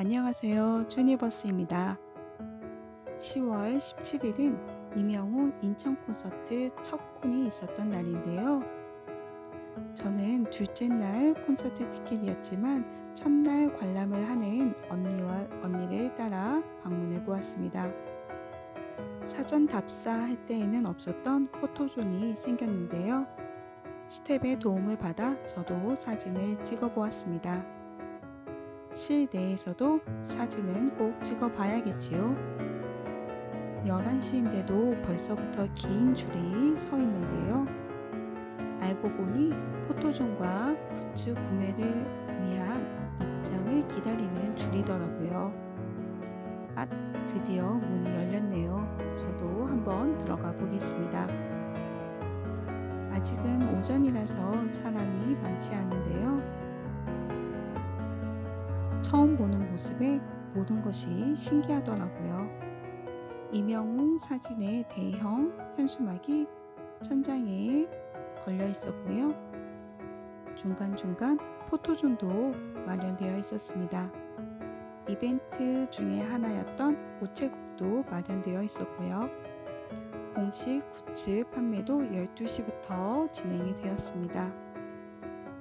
안녕하세요. 주니버스입니다. 10월 17일은 이명웅 인천 콘서트 첫 콘이 있었던 날인데요. 저는 둘째 날 콘서트 티켓이었지만 첫날 관람을 하는 언니와 언니를 따라 방문해 보았습니다. 사전 답사할 때에는 없었던 포토존이 생겼는데요. 스텝의 도움을 받아 저도 사진을 찍어 보았습니다. 실내에서도 사진은 꼭 찍어 봐야겠지요. 11시인데도 벌써부터 긴 줄이 서 있는데요. 알고 보니 포토존과 굿즈 구매를 위한 입장을 기다리는 줄이더라고요. 아, 드디어 문이 열렸네요. 저도 한번 들어가 보겠습니다. 아직은 오전이라서 사람이 많지 않은데요. 처음 보는 모습에 모든 것이 신기하더라고요. 이명웅 사진의 대형 현수막이 천장에 걸려 있었고요. 중간중간 포토존도 마련되어 있었습니다. 이벤트 중에 하나였던 우체국도 마련되어 있었고요. 공식 굿즈 판매도 12시부터 진행이 되었습니다.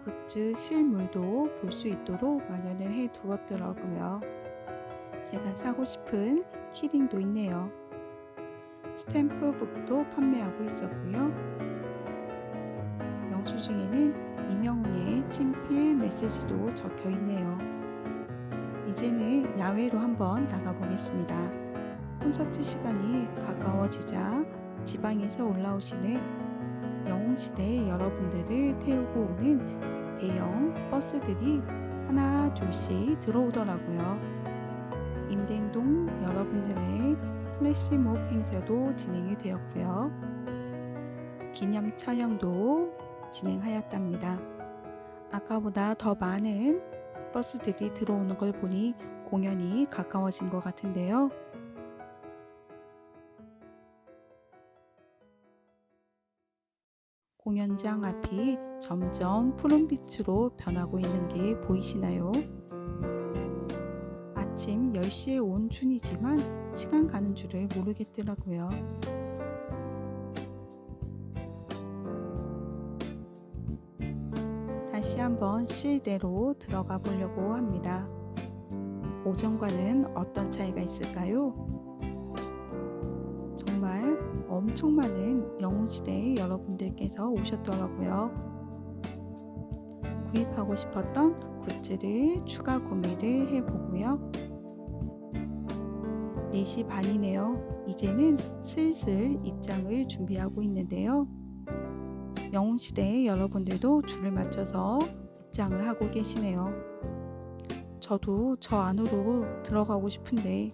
굿즈 실물도 볼 수 있도록 마련을 해 두었더라고요. 제가 사고 싶은 키링도 있네요. 스탬프북도 판매하고 있었고요. 영수증에는 이명웅의 친필 메시지도 적혀 있네요. 이제는 야외로 한번 나가보겠습니다. 콘서트 시간이 가까워지자 지방에서 올라오시는 영웅시대 여러분들을 태우고 오는 대형 버스들이 하나 둘씩 들어오더라고요. 임댕동 여러분들의 플래시몹 행사도 진행이 되었고요. 기념 촬영도 진행하였답니다. 아까보다 더 많은 버스들이 들어오는 걸 보니 공연이 가까워진 것 같은데요. 공연장 앞이 점점 푸른빛으로 변하고 있는 게 보이시나요? 아침 10시에 온 중이지만 시간 가는 줄을 모르겠더라고요. 다시 한번 실내로 들어가 보려고 합니다. 오전과는 어떤 차이가 있을까요? 엄청 많은 영웅시대 여러분들께서 오셨더라고요. 구입하고 싶었던 굿즈를 추가 구매를 해보고요. 4시 반이네요. 이제는 슬슬 입장을 준비하고 있는데요. 영웅시대 여러분들도 줄을 맞춰서 입장을 하고 계시네요. 저도 저 안으로 들어가고 싶은데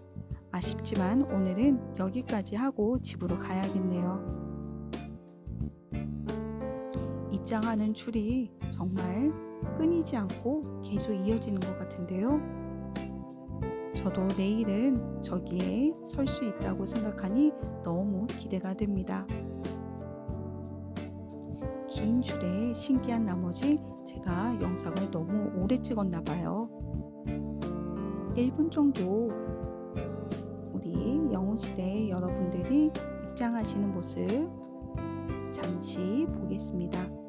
아쉽지만 오늘은 여기까지 하고 집으로 가야겠네요. 입장하는 줄이 정말 끊이지 않고 계속 이어지는 것 같은데요. 저도 내일은 저기에 설 수 있다고 생각하니 너무 기대가 됩니다. 긴 줄에 신기한 나머지 제가 영상을 너무 오래 찍었나 봐요. 1분 정도 우리 영웅시대 여러분들이 입장하시는 모습 잠시 보겠습니다.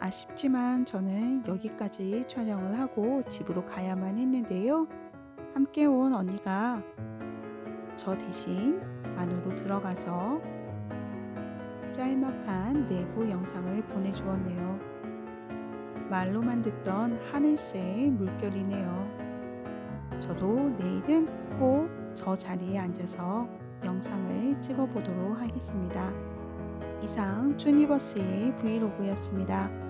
아쉽지만 저는 여기까지 촬영을 하고 집으로 가야만 했는데요. 함께 온 언니가 저 대신 안으로 들어가서 짤막한 내부 영상을 보내주었네요. 말로만 듣던 하늘새의 물결이네요. 저도 내일은 꼭 저 자리에 앉아서 영상을 찍어보도록 하겠습니다. 이상 쭈니버스의 브이로그였습니다.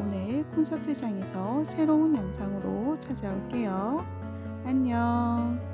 오늘 콘서트장에서 새로운 영상으로 찾아올게요. 안녕.